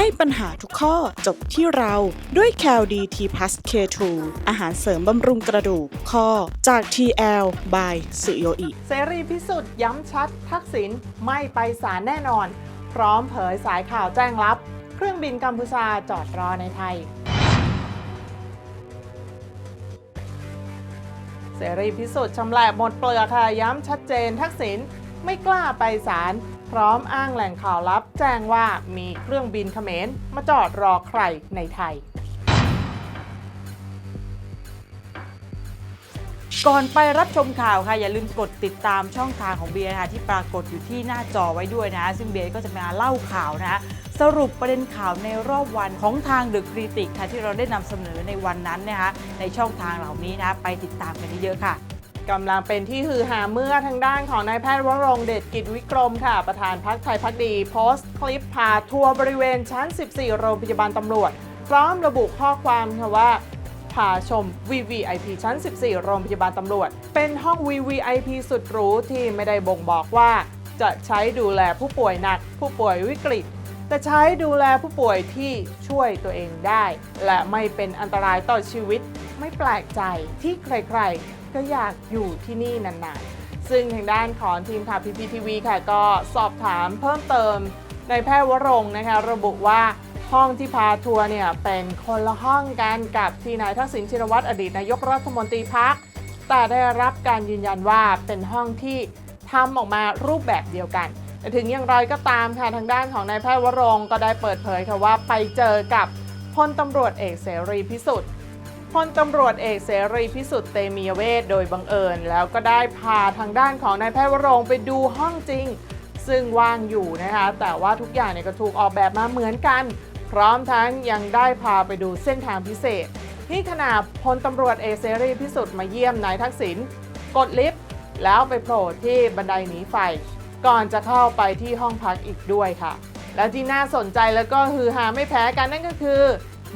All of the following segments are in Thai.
ให้ปัญหาทุกข้อจบที่เราด้วย c a l d t p l u s K2 อาหารเสริมบำรุงกระดูกข้อจาก TL by สุโยอิ เสรีพิสุทธิ์ย้ำชัด ทักษิณไม่ไปศาลแน่นอน พร้อมเผยสายข่าวแจ้งลับ เครื่องบินกัมพูชาจอดรอในไทยเสรีพิสุทธิ์ชำแหละหมดเปลือกค่ะ ย้ำชัดเจนทักษิณไม่กล้าไปศาล พร้อมอ้างแหล่งข่าวลับ แจ้งว่ามีเครื่องบินเขมรมาจอดรอใครในไทย ก่อนไปรับชมข่าวค่ะ อย่าลืมกดติดตามช่องทางของเบียร์นะคะที่ปรากฏอยู่ที่หน้าจอไว้ด้วยนะ ซึ่งเบียร์ก็จะมาเล่าข่าวนะสรุปประเด็นข่าวในรอบวันของทาง The Critic ค่ะที่เราได้นำเสนอในวันนั้นนะคะในช่องทางเหล่านี้นะไปติดตามกันเยอะๆค่ะ กำลังเป็นที่ฮือฮาเมื่อทางด้านของนายแพทย์วรงเดชกิจวิกรมค่ะ ประธานพักไทยพักดี โพสต์คลิปพาทัวร์บริเวณชั้น 14 โรงพยาบาลตำรวจ พร้อมระบุข้อความค่ะว่าพาชม VVIP ชั้น 14 โรงพยาบาลตำรวจ เป็นห้อง VVIP สุดหรูที่ไม่ได้บ่งบอกว่า จะใช้ดูแลผู้ป่วยหนัก ผู้ป่วยวิกฤต แต่ใช้ดูแลผู้ป่วยที่ช่วยตัวเองได้ และไม่เป็นอันตรายต่อชีวิต ไม่แปลกใจที่ใครๆก็อยากอยู่ที่นี่นานๆ ซึ่งทางด้านของทีมข่าว PPTV ค่ะ ก็สอบถามเพิ่มเติมในแพทย์วรงค์นะคะ ระบุว่าห้องที่พาทัวร์เนี่ยเป็นคนละห้องกันกับที่นายทักษิณชินวัตรอดีตนายกรัฐมนตรีพัก แต่ได้รับการยืนยันว่าเป็นห้องที่ทำออกมารูปแบบเดียวกันแต่ถึงอย่างไรก็ตามค่ะทางด้านของนายแพทย์วรงก็ได้เปิดเผยค่ะว่าไปเจอกับพลตำรวจเอกเสรีพิสุทธิ์ พลตำรวจเอกเสรีพิสุทธิ์เตมียเวทโดยบังเอิญ แล้วก็ได้พาทางด้านของนายแพทย์วรงไปดูห้องจริง ซึ่งว่างอยู่นะคะ แต่ว่าทุกอย่างเนี่ยก็ถูกออกแบบมาเหมือนกัน พร้อมทั้งยังได้พาไปดูเส้นทางพิเศษ ที่ขณะพลตำรวจเอกเสรีพิสุทธิ์มาเยี่ยมนายทักษิณกดลิฟต์แล้วไปโผล่ที่บันไดหนีไฟ ก่อนจะเข้าไปที่ห้องพักอีกด้วยค่ะ และที่น่าสนใจแล้วก็ฮือฮาไม่แพ้กันนั่นก็คือ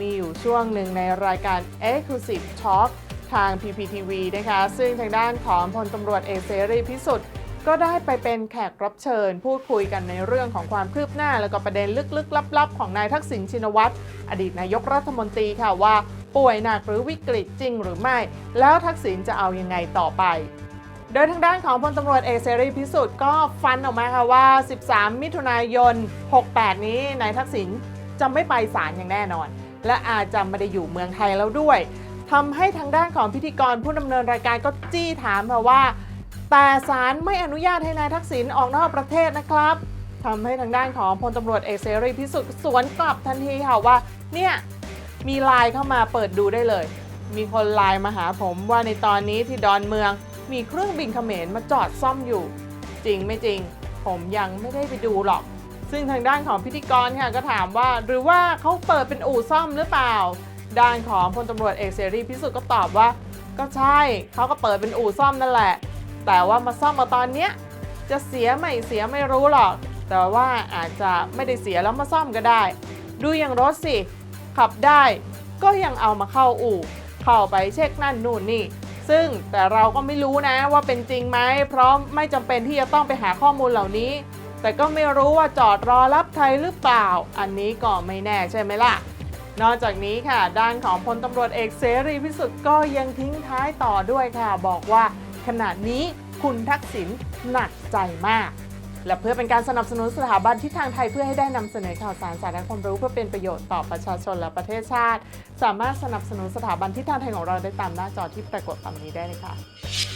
มีอยู่ช่วงหนึ่งในรายการ Exclusive Talk ทาง PPTV นะคะ ซึ่งทางด้านของพลตำรวจเอกเสรีพิสุทธิ์ก็ได้ไปเป็นแขกรับเชิญ พูดคุยกันในเรื่องของความคืบหน้า แล้วก็ประเด็นลึกๆ ลับๆ ของนายทักษิณชินวัตรอดีตนายกรัฐมนตรีค่ะว่า ป่วยหนักหรือวิกฤตจริงหรือไม่ แล้วทักษิณจะเอายังไงต่อไป โดยทางด้านของพลตำรวจเอกเสรีพิสุทธิ์ก็ฟันออกมาค่ะว่า 13 มิถุนายน 68 นี้นายทักษิณจะไม่ไปศาลอย่างแน่นอน และอาจจะไม่ได้อยู่เมืองไทยแล้วด้วยทำให้ทางด้านของพิธีกรผู้ดำเนินรายการก็จี้ถามค่ะว่า แต่ศาลไม่อนุญาตให้นายทักษิณออกนอกประเทศนะครับทำให้ทางด้านของพลตำรวจเอกเสรีพิสุทธิ์สวนกลับทันทีค่ะว่าเนี่ยมีไลน์เข้ามาเปิดดูได้เลย มีคนไลน์มาหาผมว่าในตอนนี้ที่ดอนเมือง มีเครื่องบินเขมรมาจอดซ่อมอยู่ จริงไม่จริง ผมยังไม่ได้ไปดูหรอก ซึ่งทางด้านของพิธีกรค่ะก็ถามว่า หรือว่าเขาเปิดเป็นอู่ซ่อมหรือเปล่า ด้านของพลตำรวจเอกเสรีพิสุทธิ์ก็ตอบว่า ก็ใช่เขาก็เปิดเป็นอู่ซ่อมนั่นแหละ แต่ว่ามาซ่อมมาตอนเนี้ยจะเสียไม่เสียไม่รู้หรอก แต่ว่าอาจจะไม่ได้เสียแล้วมาซ่อมก็ได้ ดูอย่างรถสิ ขับได้ก็ยังเอามาเข้าอู่ เข้าไปเช็คนั่นนู่นนี่ ซึ่งแต่เราก็ไม่รู้นะว่าเป็นจริงไหมเพราะไม่จำเป็นที่จะต้องไปหาข้อมูลเหล่านี้ แต่ก็ไม่รู้ว่าจอดรอรับใครหรือเปล่า อันนี้ก็ไม่แน่ใช่ไหมล่ะ นอกจากนี้ค่ะ ด้านของพลตำรวจเอกเสรีพิสุทธิ์ก็ยังทิ้งท้ายต่อด้วยค่ะ บอกว่าขณะนี้คุณทักษิณหนักใจมาก และเพื่อเป็นการสนับสนุนสถาบันที่ทางไทยเพื่อให้ได้นำเสนอข่าวสารสาระความรู้เพื่อเป็นประโยชน์ต่อประชาชนและประเทศชาติ สามารถสนับสนุนสถาบันที่ทางไทยของเราได้ตามหน้าจอที่ปรากฏตามนี้ได้เลยค่ะ